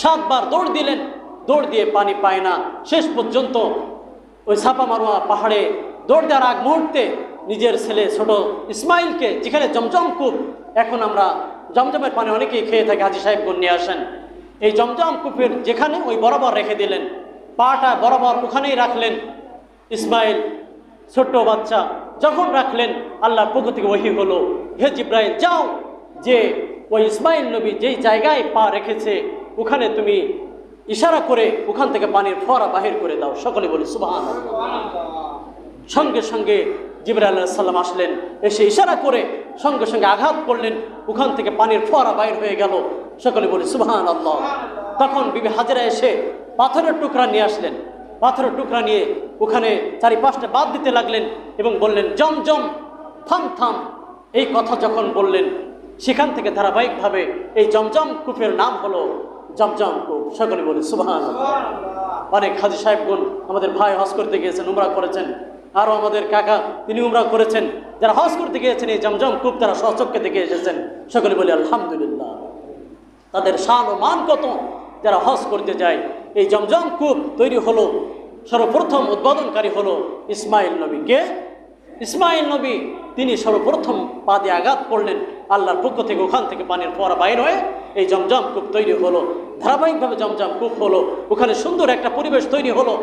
সাতবার দৌড় দিলেন। দৌড় দিয়ে পানি পায় না। শেষ পর্যন্ত ওই ছাপা মারোয়া পাহাড়ে দৌড় দেওয়ার আগ মুহূর্তে নিজের ছেলে ছোট ইসমাইলকে যেখানে জমজম কূপ, এখন আমরা জমজমের পানি অনেকেই খেয়ে থাকি, হাজি সাহেবগুন নিয়ে আসেন। এই জমজম কূপের যেখানে ওই বরাবর রেখে দিলেন, পাটা বরাবর ওখানেই রাখলেন। ইসমাইল ছোট্ট বাচ্চা যখন রাখলেন, আল্লাহ পক্ষ থেকে ওহি হলো, হে জিব্রাইল, যাও। যে ওই ইসমাইল নবী যেই জায়গায় পা রেখেছে ওখানে তুমি ইশারা করে ওখান থেকে পানির ফোয়ারা বাহির করে দাও। সকলে বলি সুবাহ সঙ্গে সঙ্গে জিবরা আল্লাহ আসলেন। এসে ইশারা করে সঙ্গে সঙ্গে আঘাত করলেন। ওখান থেকে পানির ফোয়ারা বাহির হয়ে গেল। সকলে বলি সুবহান আল্লাহ তখন বিবি হাজারা এসে পাথরের টুকরা নিয়ে আসলেন। পাথরের টুকরা নিয়ে ওখানে চারিপাশটা বাদ দিতে লাগলেন এবং বললেন, জম জম, থাম থাম। এই কথা যখন বললেন, সেখান থেকে ধারাবাহিকভাবে এই জমজম কূপের নাম হলো জমজম কূপ সকলে বলি সুবহান অনেক হাজি সাহেবগুন আমাদের ভাই হজ করতে গিয়েছেন উমরা করেছেন। আরও আমাদের কাকা তিনি উমরা করেছেন। যারা হজ করতে গিয়েছেন এই জমজম কূপ তারা সচক্ষে দেখে এসেছেন। সকলে বলি আলহামদুলিল্লাহ। তাদের শান ও মান কত? যারা হজ করতে যায় এই জমজম কূপ তৈরি হলো সর্বপ্রথম উদ্বোধনকারী হলো ইসমাইল নবী। কে? ইসমাইল নবী। তিনি সর্বপ্রথম পা দিয়ে আঘাত করলেন। আল্লাহর পক্ষ থেকে ওখান থেকে পানির ফোয়ারা বাইর হয়ে এই জমজম কূপ তৈরি হলো। ধারাবাহিকভাবে জমজম কূপ হলো। ওখানে সুন্দর একটা পরিবেশ তৈরি হলো।